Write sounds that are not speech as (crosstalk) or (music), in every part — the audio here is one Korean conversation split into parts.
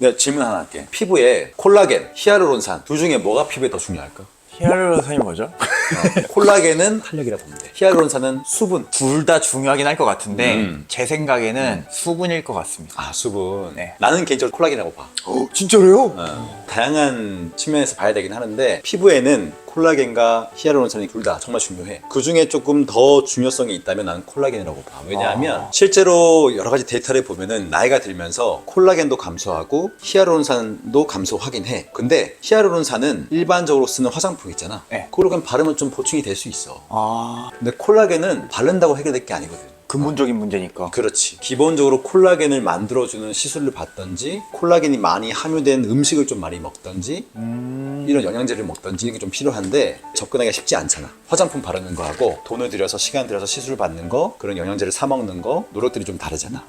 내가 질문 하나 할게. 피부에 콜라겐, 히아루론산 둘 중에 뭐가 피부에 더 중요할까? 히알루론산이 뭐죠? (laughs) 어, 콜라겐은 활력이라 보면 돼. 히아루론산은 수분. 둘 다 중요하긴 할 것 같은데 음. 제 생각에는 수분일 것 같습니다. 아 수분. 네. 나는 개인적으로 콜라겐이라고 봐. 진짜로요? 어, 다양한 측면에서 봐야 되긴 하는데 피부에는 콜라겐과 히아루론산이 둘 다 정말 중요해. 그 중에 조금 더 중요성이 있다면 나는 콜라겐이라고 봐. 왜냐하면 실제로 여러 가지 데이터를 보면은 나이가 들면서 콜라겐도 감소하고 히아루론산도 감소하긴 해. 근데 히아루론산은 일반적으로 쓰는 화장품 있잖아. 네. 그걸로 그냥 바르면 좀 보충이 될 수 있어. 아 근데 콜라겐은 바른다고 해결될 게 아니거든. 근본적인 문제니까. 그렇지. 기본적으로 콜라겐을 만들어주는 시술을 받던지, 콜라겐이 많이 함유된 음식을 좀 많이 먹던지, 이런 영양제를 먹던지 이게 좀 필요한데 접근하기가 쉽지 않잖아. 화장품 바르는 거하고 돈을 들여서 시간 들여서 시술을 받는 거, 그런 영양제를 사 먹는 거, 노력들이 좀 다르잖아.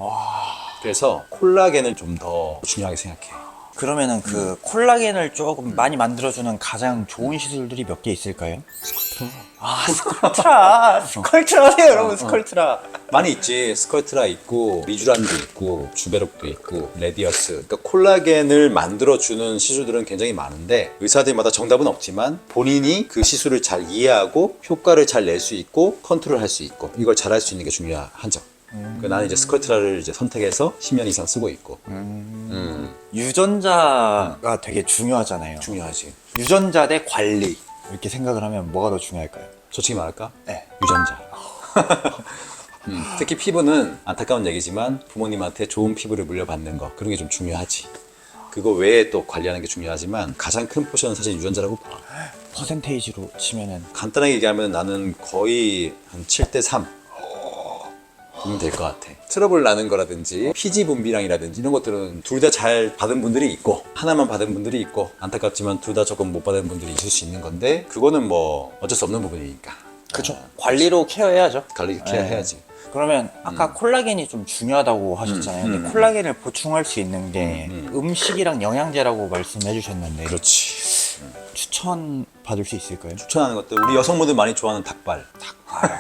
그래서 콜라겐을 좀 더 중요하게 생각해. 그러면은 그 콜라겐을 조금 많이 만들어주는 가장 좋은 시술들이 몇 개 있을까요? 아 스컬트라 스컬트라세요 여러분 스컬트라 많이 있지. 스컬트라 있고, 리쥬란도 있고, 주베록도 있고, 레디어스. 그러니까 콜라겐을 만들어주는 시술들은 굉장히 많은데, 의사들마다 정답은 없지만, 본인이 그 시술을 잘 이해하고, 효과를 잘 낼 수 있고, 컨트롤 할 수 있고, 이걸 잘할 수 있는 게 중요한 점. 그 나는 이제 스컬트라를 이제 선택해서 10년 이상 쓰고 있고, 음, 유전자가 되게 중요하잖아요 중요하지. 유전자 대 관리 이렇게 생각을 하면 뭐가 더 중요할까요? 솔직히 말할까? 네. 유전자. (laughs) 음, 특히 피부는 안타까운 얘기지만 부모님한테 좋은 피부를 물려받는 거 그런 게 좀 중요하지. 그거 외에 또 관리하는 게 중요하지만 가장 큰 포션은 사실 유전자라고 봐. (gasps) 퍼센테이지로 치면은 간단하게 얘기하면 나는 거의 한 7대 3 보면 될 것 같아. 트러블 나는 거라든지 피지 분비량이라든지 이런 것들은 둘 다 잘 받은 분들이 있고 하나만 받은 분들이 있고 안타깝지만 둘 다 조금 못 받은 분들이 있을 수 있는 건데 그거는 뭐 어쩔 수 없는 부분이니까. 그쵸 관리로 케어해야죠 관리 케어 네. 해야지. 그러면 아까 콜라겐이 좀 중요하다고 하셨잖아요 음, 근데 음, 콜라겐을 보충할 수 있는 게 음, 음, 식이랑 영양제라고 말씀해 주셨는데 그렇지. 추천 받을 수 있을까요? 추천하는 것들 우리 여성분들 많이 좋아하는 닭발. 닭발,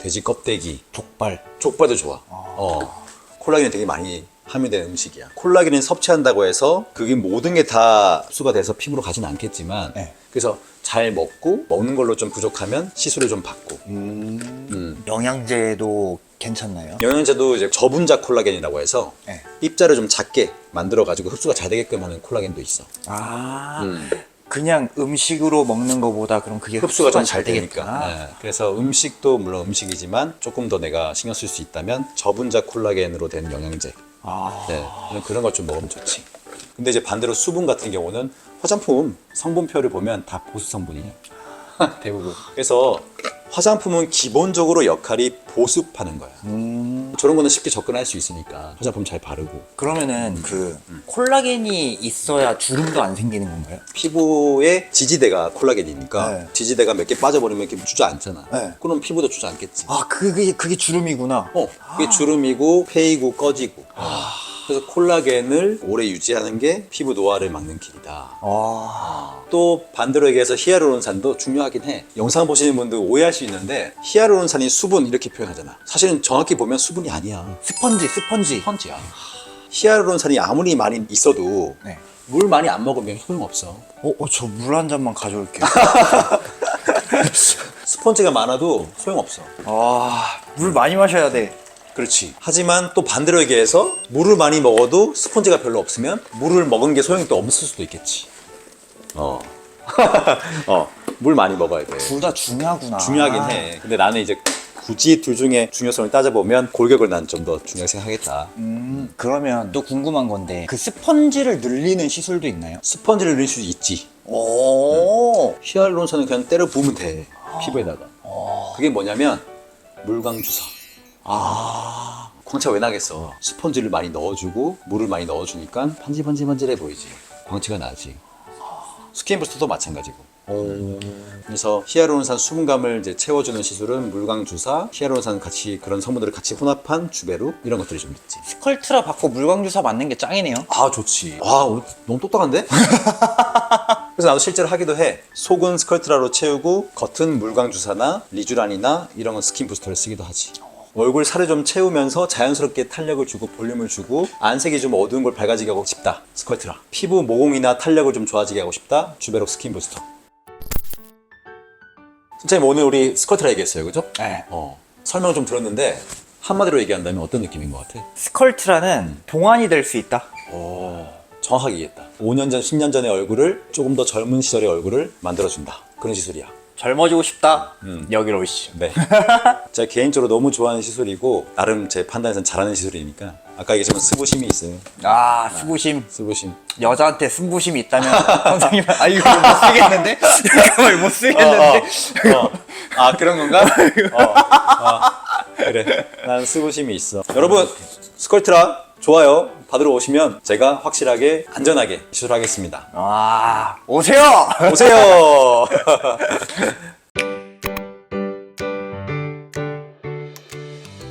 돼지 껍데기, 족발 족발도 좋아. 어. 콜라겐이 되게 많이 함유된 음식이야. 콜라겐을 섭취한다고 해서 그게 모든 게 다 흡수가 돼서 피부로 가진 않겠지만 네. 그래서 잘 먹고 먹는 걸로 좀 부족하면 시술을 좀 받고 음. 영양제도 괜찮나요? 영양제도 이제 저분자 콜라겐이라고 해서 네. 입자를 좀 작게 만들어 가지고 흡수가 잘 되게끔 하는 콜라겐도 있어. 아 음. 그냥 음식으로 먹는 것보다 그럼 그게 흡수가 좀 잘. 되니까. 네. 그래서 음식도 물론 음식이지만 조금 더 내가 신경 쓸 수 있다면 저분자 콜라겐으로 된 영양제. 아, 네. 그런- 그런 걸좀 먹으면 좋지. 근데 이제 반대로 수분 같은 경우는 화장품 성분표를 보면 다 보수 성분이에요. (laughs) 대부분. 그래서 화장품은 기본적으로 역할이 보습하는 거야. 음, 저런 거는 쉽게 접근할 수 있으니까 화장품 잘 바르고 그러면은 그 콜라겐이 있어야 주름도 안 생기는 건가요? 피부의 지지대가 콜라겐이니까 네. 지지대가 몇 개 빠져버리면 이렇게 주저앉잖아. 네. 그럼 피부도 주저앉겠지. 아 그게 그게 주름이구나. 어, 그게 주름이고 페이고 꺼지고. 그래서 콜라겐을 오래 유지하는 게 피부 노화를 막는 길이다. 아, 또 반대로 얘기해서 히아루론산도 중요하긴 해. 영상 보시는 분들 오해할 수 있는데 히아루론산이 수분 이렇게 표현하잖아. 사실은 정확히 보면 수분이 아니야. 스펀지 스펀지. 스펀지야. 히아루론산이 아무리 많이 있어도 네. 물 많이 안 먹으면 소용없어. 어, 어, 저 물 한 잔만 가져올게요. (laughs) 스펀지가 많아도 소용없어. 아, 물 많이 마셔야 돼. 그렇지. 하지만 또 반대로 얘기해서 물을 많이 먹어도 스펀지가 별로 없으면 물을 먹은 게 소용이 또 없을 수도 있겠지. 어. (laughs) 어. 물 많이 먹어야 돼. 둘 다 중요하구나. 중요하긴 해. 근데 나는 이제 굳이 둘 중에 중요성을 따져보면 골격을 난 좀 더 중요하게 생각하겠다. 음, 그러면 또 궁금한 건데 그 스펀지를 늘리는 시술도 있나요? 스펀지를 넣을 수 있지. 오, 히알루론산은 그냥 때려 부으면 돼. 피부에다가. 그게 뭐냐면 물광 주사. 아. 광채가 왜 나겠어? 스펀지를 많이 넣어주고 물을 많이 넣어주니까 반질반질반질해 보이지. 광채가 나지. 스킨 부스터도 마찬가지고. 그래서 히아루론산 수분감을 이제 채워주는 시술은 물광 주사, 히아루론산 같이 그런 성분들을 같이 혼합한 주베루 이런 것들이 좀 있지. 스컬트라 받고 물광 주사 맞는 게 짱이네요. 아 좋지. 와 오늘 너무 똑똑한데? (laughs) 그래서 나도 실제로 하기도 해. 속은 스컬트라로 채우고 겉은 물광 주사나 리쥬란이나 이런 건 스킨 부스터를 쓰기도 하지. 얼굴 살을 좀 채우면서 자연스럽게 탄력을 주고 볼륨을 주고 안색이 좀 어두운 걸 밝아지게 하고 싶다. 스컬트라. 피부 모공이나 탄력을 좀 좋아지게 하고 싶다. 주베록 스킨 부스터. 선생님 오늘 우리 스컬트라 얘기했어요, 그죠? 네. 어. 설명 좀 들었는데 한마디로 얘기한다면 어떤 느낌인 것 같아? 스컬트라는 동안이 될 수 있다. 오, 정확하게 이해했다. 5년 전, 10년 전의 얼굴을 조금 더 젊은 시절의 얼굴을 만들어준다. 그런 시술이야. 젊어지고 싶다. 여기로 오시죠. 네. (laughs) 제가 개인적으로 너무 좋아하는 시술이고 나름 제 판단에선 잘하는 시술이니까 아까 얘기했지만 승부심이 있어요. 아, 수부심. 승부심. 여자한테 승부심이 있다면 (laughs) 선생님, 아 이거 못 (laughs) 쓰겠는데? 이거 못 쓰겠는데? 어, 어. 아 그런 건가? 어, 어. 그래. 난 승부심이 있어. 여러분 스컬트라 좋아요. 받으러 오시면 제가 확실하게 안전하게 시술하겠습니다. 아, 오세요. 오세요. (laughs) (laughs)